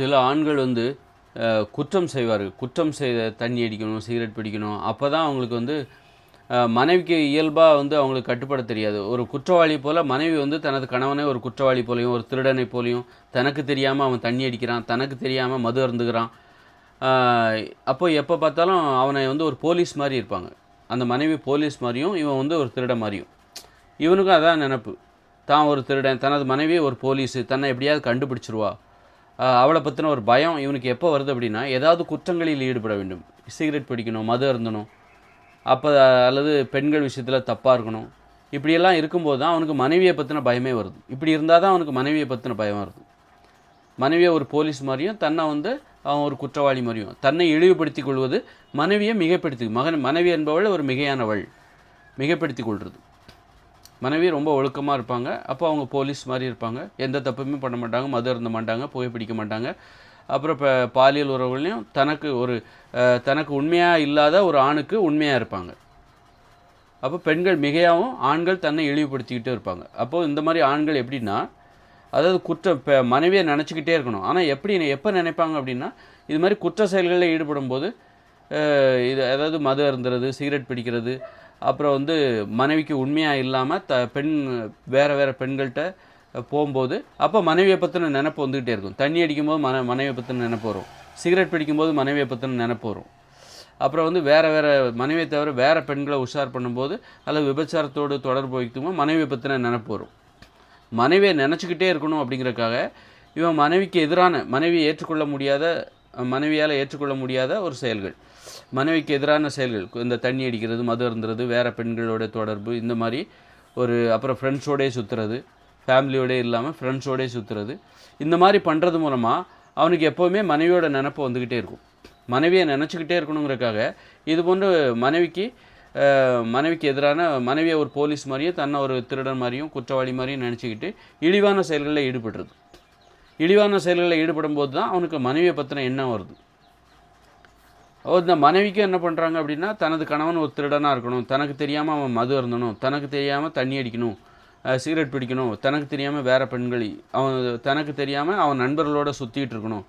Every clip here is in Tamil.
சில ஆண்கள் வந்து குற்றம் செய்வார்கள். குற்றம் செய்த தண்ணி அடிக்கணும் சிகரெட் பிடிக்கணும். அப்போ தான் அவங்களுக்கு வந்து மனைவிக்கு இயல்பாக வந்து அவங்களுக்கு கட்டுப்பட தெரியாது. ஒரு குற்றவாளி போல் மனைவி வந்து தனது கணவனை ஒரு குற்றவாளி போலையும் ஒரு திருடனை போலையும் தனக்கு தெரியாமல் அவன் தண்ணி அடிக்கிறான் தனக்கு தெரியாமல் மது அருந்துகிறான். அப்போ எப்போ பார்த்தாலும் அவனை வந்து ஒரு போலீஸ் மாதிரி இருப்பாங்க. அந்த மனைவி போலீஸ் மாதிரியும் இவன் வந்து ஒரு திருட மாதிரியும். இவனுக்கும் அதான் நினப்பு. தான் ஒரு திருடன் தனது மனைவி ஒரு போலீஸு தன்னை எப்படியாவது கண்டுபிடிச்சிருவா. அவளை பற்றின ஒரு பயம் இவனுக்கு எப்போ வருது அப்படின்னா ஏதாவது குற்றங்களில் ஈடுபட வேண்டும். சிகரெட் பிடிக்கணும் மது அருந்தணும் அப்போ அல்லது பெண்கள் விஷயத்தில் தப்பாக இருக்கணும். இப்படியெல்லாம் இருக்கும்போது தான் அவனுக்கு மனைவியை பற்றின பயமே வருது. இப்படி இருந்தால் தான் அவனுக்கு மனைவியை பற்றின பயம் வருது. மனைவியை ஒரு போலீஸ் மாதிரியும் தன்னை வந்து அவன் ஒரு குற்றவாளி மாதிரியும் தன்னை இழிவுபடுத்திக் கொள்வது மனைவியை மிகைப்படுத்தி மகன் மனைவி என்பவள் ஒரு மிகையானவள் மிகைப்படுத்திக் கொள்வது மனைவி ரொம்ப ஒழுக்கமாக இருப்பாங்க. அப்போ அவங்க போலீஸ் மாதிரி இருப்பாங்க. எந்த தப்புமே பண்ண மாட்டாங்க. மது இருந்த மாட்டாங்க. புகைப்பிடிக்க மாட்டாங்க. அப்புறம் இப்போ பாலியல் உறவுகளையும் தனக்கு ஒரு தனக்கு உண்மையாக இல்லாத ஒரு ஆணுக்கு உண்மையாக இருப்பாங்க. அப்போ பெண்கள் மிகையாகவும் ஆண்கள் தன்னை இழிவுபடுத்திக்கிட்டே இருப்பாங்க. அப்போது இந்த மாதிரி ஆண்கள் எப்படின்னா அதாவது குற்ற இப்போ மனைவியை நினச்சிக்கிட்டே இருக்கணும். ஆனால் எப்படி எப்போ நினைப்பாங்க அப்படின்னா இது மாதிரி குற்ற செயல்களில் ஈடுபடும் போது இது அதாவது மது அருந்துறது சிகரெட் பிடிக்கிறது அப்புறம் வந்து மனைவிக்கு உண்மையாக இல்லாமல் த பெண் வேறு வேறு பெண்கள்கிட்ட போகும்போது அப்போ மனைவியை பற்றின நினப்பு வந்துக்கிட்டே இருக்கும். தண்ணி அடிக்கும்போது மன மனைவியை பற்றின நினப்பு வரும். சிகரெட் பிடிக்கும்போது மனைவியை பற்றின நினப்பு வரும். அப்புறம் வந்து வேறு வேறு மனைவியை தவிர வேறு பெண்களை உஷார் பண்ணும்போது அல்லது விபச்சாரத்தோடு தொடர்பு வைக்கும்போது மனைவியை பற்றின நினப்பு வரும். மனைவியை நினச்சிக்கிட்டே இருக்கணும் அப்படிங்கிறக்காக இவன் மனைவிக்கு எதிரான மனைவியை ஏற்றுக்கொள்ள முடியாத மனைவியால் ஏற்றுக்கொள்ள முடியாத ஒரு செயல்கள். மனைவிக்கு எதிரான செயல்கள். இந்த தண்ணி அடிக்கிறது மது அருந்துறது வேறு பெண்களோட தொடர்பு இந்த மாதிரி ஒரு அப்புறம் ஃப்ரெண்ட்ஸோடே சுற்றுறது ஃபேமிலியோடே இல்லாமல் ஃப்ரெண்ட்ஸோடே சுற்றுறது இந்த மாதிரி பண்ணுறது மூலமாக அவனுக்கு எப்போவுமே மனைவியோட நினப்பு வந்துக்கிட்டே இருக்கும். மனைவியை நினச்சிக்கிட்டே இருக்கணுங்கிறக்காக இது போன்று மனைவிக்கு மனைவிக்கு எதிரான மனைவியை ஒரு போலீஸ் மாதிரியும் தன்னை ஒரு திருடன் மாதிரியும் குற்றவாளி மாதிரியும் நினச்சிக்கிட்டு இழிவான செயல்களில் ஈடுபடுறது. இழிவான செயல்களில் ஈடுபடும் போது தான் அவனுக்கு மனைவியை பற்றின எண்ணம் வருது. இந்த மனைவிக்கும் என்ன பண்ணுறாங்க அப்படின்னா தனது கணவன் ஒரு திருடனாக இருக்கணும் தனக்கு தெரியாமல் அவன் மது அருந்தணும் தனக்கு தெரியாமல் தண்ணி அடிக்கணும் சிகரெட் பிடிக்கணும் தனக்கு தெரியாமல் வேறு பெண்கள் அவன் தனக்கு தெரியாமல் அவன் நண்பர்களோட சுற்றிக்கிட்டு இருக்கணும்.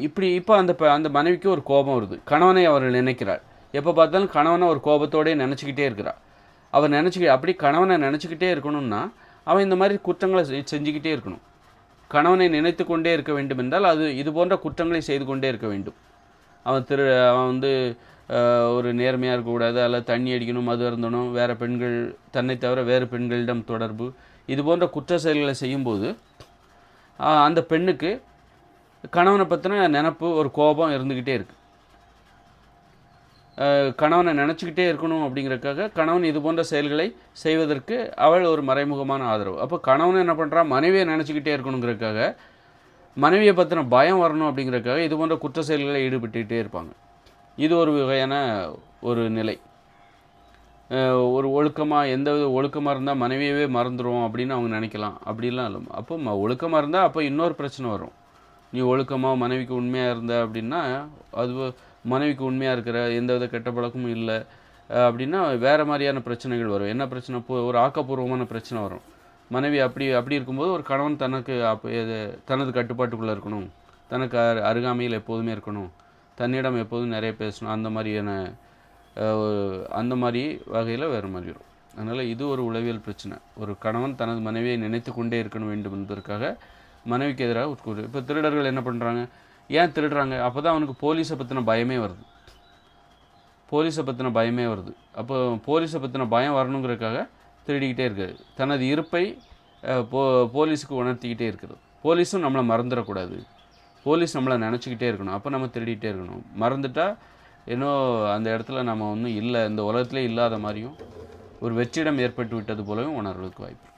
இப்படி இப்போ அந்த ப- அந்த மனைவிக்கு ஒரு கோபம் வருது. கணவனை அவர்கள் நினைக்கிறார். எப்போ பார்த்தாலும் கணவனை ஒரு கோபத்தோடே நினச்சிக்கிட்டே இருக்கிறாள் அவர் நினச்சிக்க அப்படி கணவனை நினச்சிக்கிட்டே இருக்கணும்னா அவன் இந்த மாதிரி குற்றங்களை செ- செஞ்சுக்கிட்டே இருக்கணும். கணவனை நினைத்து கொண்டே இருக்க வேண்டும் என்றால் அது இது போன்ற குற்றங்களை செய்து கொண்டே இருக்க வேண்டும். அவன் திரு அவன் வந்து ஒரு நேர்மையாக இருக்கக்கூடாது அல்லது தண்ணி அடிக்கணும் மது அருந்தணும் வேறு பெண்கள் தன்னை தவிர வேறு பெண்களிடம் தொடர்பு இது போன்ற குற்ற செயல்களை செய்யும்போது அந்த பெண்ணுக்கு கணவனை பற்றின நினப்பு ஒரு கோபம் இருந்துக்கிட்டே இருக்குது கணவனை நினச்சிக்கிட்டே இருக்கணும் அப்படிங்கிறக்காக கணவன் இது போன்ற செயல்களை செய்வதற்கு அவள் ஒரு மறைமுகமான ஆதரவு. அப்போ கணவன் என்ன பண்ணுறான் மனைவியை நினச்சிக்கிட்டே இருக்கணுங்கிறதுக்காக மனைவியை பற்றின பயம் வரணும் அப்படிங்கிறக்காக இது போன்ற குற்ற செயல்களில் ஈடுபட்டுக்கிட்டே இருப்பாங்க. இது ஒரு வகையான ஒரு நிலை. ஒரு ஒழுக்கமாக எந்த வித ஒழுக்கமாக இருந்தால் மனைவியவே மறந்துடும் அப்படின்னு அவங்க நினைக்கலாம். அப்படிலாம் இல்லை. அப்போ ம ஒழுக்கமாக இருந்தால் அப்போ இன்னொரு பிரச்சனை வரும். நீ ஒழுக்கமாக மனைவிக்கு உண்மையாக இருந்த அப்படின்னா அது மனைவிக்கு உண்மையாக இருக்கிற எந்த வித கெட்ட பழக்கமும் இல்லை. அப்படின்னா வேறு மாதிரியான பிரச்சனைகள் வரும். என்ன பிரச்சனை? இப்போ ஒரு ஆக்கப்பூர்வமான பிரச்சனை வரும். மனைவி அப்படி அப்படி இருக்கும்போது ஒரு கணவன் தனக்கு அப்போ இது தனது கட்டுப்பாட்டுக்குள்ளே இருக்கணும். தனக்கு அரு- அருகாமையில் எப்போதுமே இருக்கணும். தன்னிடம் எப்போதும் நிறைய பேசணும். அந்த மாதிரியான அந்த மாதிரி வகையில் வேறு மாதிரி வரும். அதனால் இது ஒரு உளவியல் பிரச்சனை. ஒரு கணவன் தனது மனைவியை நினைத்து கொண்டே இருக்கணும் வேண்டும் என்பதற்காக மனைவிக்கு எதிராக இப்போ திருடர்கள் என்ன பண்ணுறாங்க ஏன் திருடுறாங்க? அப்போ தான் அவனுக்கு போலீஸை பற்றின பயமே வருது. போலீஸை பற்றின பயமே வருது. அப்போ போலீஸை பற்றின பயம் வரணுங்கிறதுக்காக திருடிக்கிட்டே இருக்காது தனது இருப்பை போ போலீஸுக்கு உணர்த்திக்கிட்டே இருக்கிறது. போலீஸும் நம்மளை மறந்துடக்கூடாது. போலீஸ் நம்மளை நினச்சிக்கிட்டே இருக்கணும். அப்போ நம்ம திருடிக்கிட்டே இருக்கணும். மறந்துட்டால் ஏன்னோ அந்த இடத்துல நம்ம ஒன்றும் இல்லை. இந்த உலகத்திலே இல்லாத மாதிரியும் ஒரு வெற்றிடம் ஏற்பட்டு விட்டது போலவும் உணர்வதற்கு வாய்ப்பு